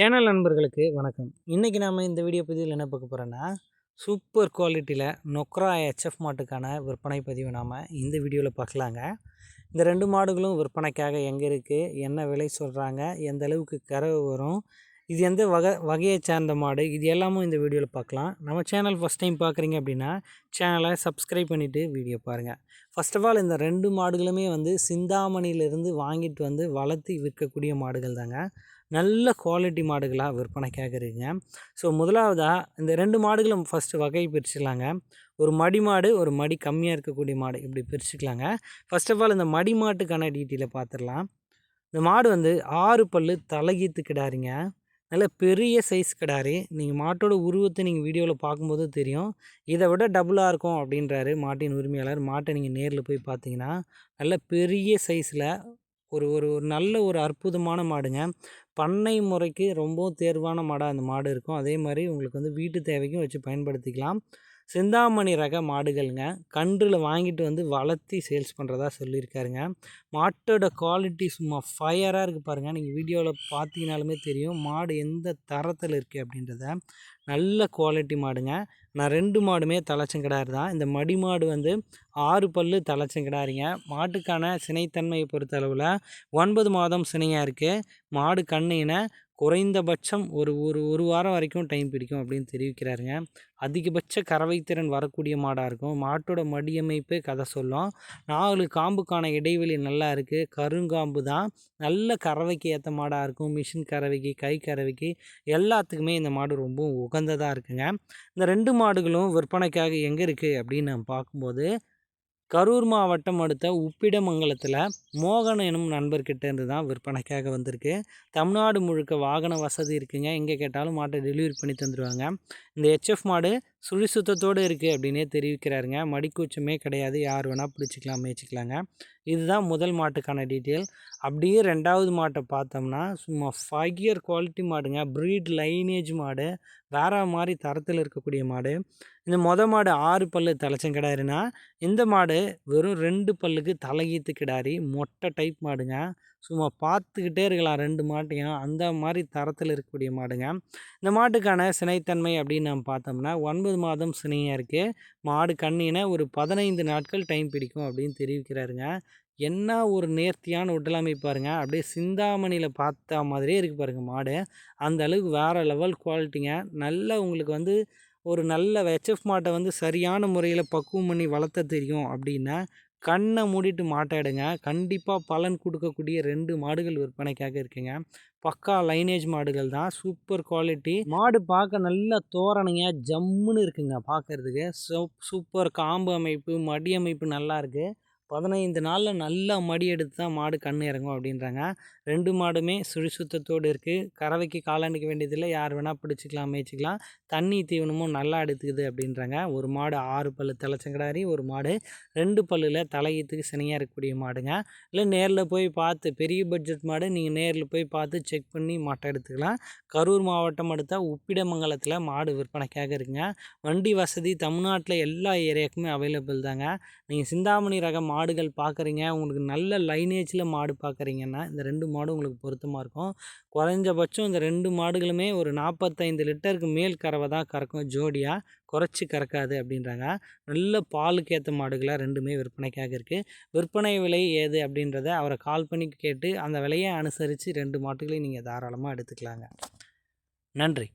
Channel நண்பர்களுக்கு வணக்கம். இன்றைக்கி நாம் இந்த வீடியோ பதிவில் என்ன பார்க்க போகிறோன்னா சூப்பர் குவாலிட்டியில் நொக்ரா ஹெச்எஃப் மாட்டுக்கான விற்பனை பதிவு நாம் இந்த வீடியோவில் பார்க்கலாங்க. இந்த ரெண்டு மாடுகளும் விற்பனைக்காக எங்கே இருக்குது என்ன விலை சொல்கிறாங்க எந்த அளவுக்கு கறவு வரும் இது எந்த வகை வகையை சேர்ந்த மாடு இது எல்லாமும் இந்த வீடியோவில் பார்க்கலாம். நம்ம சேனல் ஃபஸ்ட் டைம் பார்க்குறீங்க அப்படின்னா சேனலை சப்ஸ்கிரைப் பண்ணிவிட்டு வீடியோ பாருங்கள் ஃபஸ்ட் ஆஃப் ஆல் இந்த ரெண்டு மாடுகளுமே வந்து சிந்தாமணியிலேருந்து வாங்கிட்டு வந்து வளர்த்து விற்கக்கூடிய மாடுகள் தாங்க நல்ல குவாலிட்டி மாடுகளாக விற்பனைக்காக இருக்குங்க. ஸோ முதலாவதாக இந்த ரெண்டு மாடுகளும் ஃபஸ்ட்டு வகை பிரிச்சுக்கலாங்க. ஒரு மடி மாடு ஒரு மடி கம்மியாக இருக்கக்கூடிய மாடு இப்படி பிரிச்சுக்கலாங்க. ஃபஸ்ட் ஆஃப் ஆல் இந்த மடி மாட்டுக்கான டீட்டெயிலை பார்த்துடலாம் இந்த மாடு வந்து ஆறு பல் தலைகீத்து கிடாருங்க. நல்ல பெரிய சைஸ் கிடாரி. நீங்கள் மாட்டோட உருவத்தை நீங்கள் வீடியோவில் பார்க்கும்போது தெரியும். இதை விட டபுளாக இருக்கும் அப்படின்றாரு மாட்டின் உரிமையாளர். மாட்டை நீங்கள் நேரில் போய் பார்த்தீங்கன்னா நல்ல பெரிய சைஸில் ஒரு ஒரு ஒரு நல்ல ஒரு அற்புதமான மாடுங்க. பண்ணை முறைக்கு ரொம்பவும் தேர்வான மாடாக அந்த மாடு இருக்கும். அதே மாதிரி உங்களுக்கு வந்து வீட்டு தேவைக்கும் வச்சு பயன்படுத்திக்கலாம். சிந்தாமணி ரக மாடுகள்ங்க. கன்றில் வாங்கிட்டு வந்து வளர்த்தி சேல்ஸ் பண்ணுறதா சொல்லியிருக்காருங்க. மாட்டோட குவாலிட்டி சும்மா ஃபயராக இருக்குது பாருங்கள் நீங்கள் வீடியோவில் பார்த்தீங்கனாலுமே தெரியும். மாடு எந்த தரத்தில் இருக்குது அப்படின்றத. நல்ல குவாலிட்டி மாடுங்க. நான் ரெண்டு மாடுமே தலைச்சங்கிடாரு தான். இந்த மடி மாடு வந்து ஆறு பல்லு தலைச்சங்கிடாருங்க மாட்டுக்கான சினைத்தன்மையை பொறுத்த அளவில் ஒன்பது மாதம் சினையாக இருக்குது மாடு கண்ணினை குறைந்தபட்சம் ஒரு ஒரு ஒரு வாரம் வரைக்கும் டைம் பிடிக்கும் அப்படின்னு தெரிவிக்கிறாருங்க. அதிகபட்ச கறவைத்திறன் வரக்கூடிய மாடாக இருக்கும். மாட்டோட மடியமைப்பு கதை சொல்லும். நாலு காம்புக்கான இடைவெளி நல்லா இருக்குது கருங்காம்பு தான் நல்ல கறவைக்கு ஏற்ற மாடாக இருக்கும். மிஷின் கறவைக்கு கை கறவைக்கு எல்லாத்துக்குமே இந்த மாடு ரொம்பவும் உகந்த உகந்ததாக இருக்குங்க. இந்த ரெண்டு மாடுகளும் விற்பனைக்காக எங்கே இருக்குது அப்படின்னு நம்ம பார்க்கும்போது கரூர் மாவட்டம் அடுத்த உப்பிடமங்கலத்தில் மோகன் எனும் நண்பர்கிட்ட இருந்து தான் விற்பனைக்காக வந்திருக்கு. தமிழ்நாடு முழுக்க வாகன வசதி இருக்குங்க. எங்கே கேட்டாலும் மாட்டை டெலிவரி பண்ணி தந்துடுவாங்க இந்த ஹெச்எஃப் மாடு சுழி சுத்தத்தோடு இருக்குது அப்படின்னே தெரிவிக்கிறாருங்க. மடிக்கூச்சமே கிடையாது. யார் வேணால் பிடிச்சிக்கலாம் மேய்ச்சிக்கலாங்க இதுதான் முதல் மாட்டுக்கான டீட்டெயில். அப்படியே ரெண்டாவது மாட்டை பார்த்தோம்னா சும்மா ஃபைவ் இயர் குவாலிட்டி மாடுங்க. ப்ரீட் லைனேஜ் மாடு. வேறு மாதிரி தரத்தில் இருக்கக்கூடிய மாடு. இந்த மொத மாடு ஆறு பல்லு தலைச்சங்கிடாருன்னா இந்த மாடு வெறும் ரெண்டு பல்லுக்கு தலையீத்து கிடாரி மொட்டை டைப் மாடுங்க. சும்மா பார்த்துக்கிட்டே இருக்கலாம் ரெண்டு மாட்டையும். அந்த மாதிரி தரத்தில் இருக்கக்கூடிய மாடுங்க. இந்த மாட்டுக்கான சினைத்தன்மை அப்படின்னு நம்ம பார்த்தோம்னா ஒன்பது மாதம் சினையாக இருக்குது மாடு கண்ணினை ஒரு பதினைந்து நாட்கள் டைம் பிடிக்கும் அப்படின்னு தெரிவிக்கிறாருங்க. என்ன ஒரு நேர்த்தியான உடலமைப்பு பாருங்க. அப்படியே சிந்தாமணியில் பார்த்த மாதிரியே இருக்குது பாருங்கள் மாடு. அந்த அளவுக்கு வேறு லெவல் குவாலிட்டிங்க நல்ல உங்களுக்கு வந்து ஒரு நல்ல ஹெச்எஃப் மாட்டை வந்து சரியான முறையில் பக்குவம் பண்ணி வளர்த்த தெரியும் அப்படின்னா கண்ணை மூடிட்டு மாட்டாடுங்க கண்டிப்பாக பலன் கொடுக்கக்கூடிய ரெண்டு மாடுகள் விற்பனைக்காக இருக்குங்க. பக்கா லைனேஜ் மாடுகள் தான். Super quality. மாடு பார்க்க நல்ல தோரணைங்க ஜம்முன்னு இருக்குங்க பார்க்குறதுக்கு சூப்பர் காம்பு அமைப்பு மடி அமைப்பு நல்லா இருக்குது பதினைந்து நாளில் நல்லா மடி எடுத்து தான் மாடு கண் இறங்கும் அப்படின்றாங்க. ரெண்டு மாடுமே சுழி சுத்தத்தோடு இருக்குது கறவைக்கு காலாண்டிக்க வேண்டியதில்லை. யார் வேணால் பிடிச்சிக்கலாம் மேய்ச்சிக்கலாம். தண்ணி தீவனமும் நல்லா எடுத்துக்குது அப்படின்றாங்க. ஒரு மாடு ஆறு பல்லு தலைச்சங்கடாரி ஒரு மாடு ரெண்டு பல்லில் தலையீத்துக்கு சினையாக இருக்கக்கூடிய மாடுங்க. இல்லை நேரில் போய் பார்த்து பெரிய பட்ஜெட் மாடு நீங்கள் நேரில் போய் பார்த்து செக் பண்ணி மாட்டை எடுத்துக்கலாம். கரூர் மாவட்டம் அடுத்த உப்பிடமங்கலத்தில் மாடு விற்பனைக்காக இருக்குங்க. வண்டி வசதி தமிழ்நாட்டில் எல்லா ஏரியாவுக்குமே அவைலபிள் தாங்க. நீங்கள் சிந்தாமணி ரக மாடுகள் பார்க்குறீங்க உங்களுக்கு நல்ல லைனேஜில் மாடு பார்க்குறீங்கன்னா இந்த ரெண்டு மாடும் உங்களுக்கு பொருத்தமாக இருக்கும். குறைஞ்சபட்சம் இந்த ரெண்டு மாடுகளுமே ஒரு நாற்பத்தைந்து லிட்டருக்கு மேல் கறவை தான் கறக்கும். ஜோடியாக குறைச்சி கறக்காது அப்படின்றாங்க. நல்ல பாலுக்கு ஏற்ற மாடுகளாக ரெண்டுமே விற்பனைக்காக இருக்குது விற்பனை விலை ஏது அப்படின்றத அவரை கால் பண்ணி கேட்டு அந்த விலையை அனுசரித்து ரெண்டு மாட்டுகளையும் நீங்கள் தாராளமாக எடுத்துக்கலாங்க. நன்றி.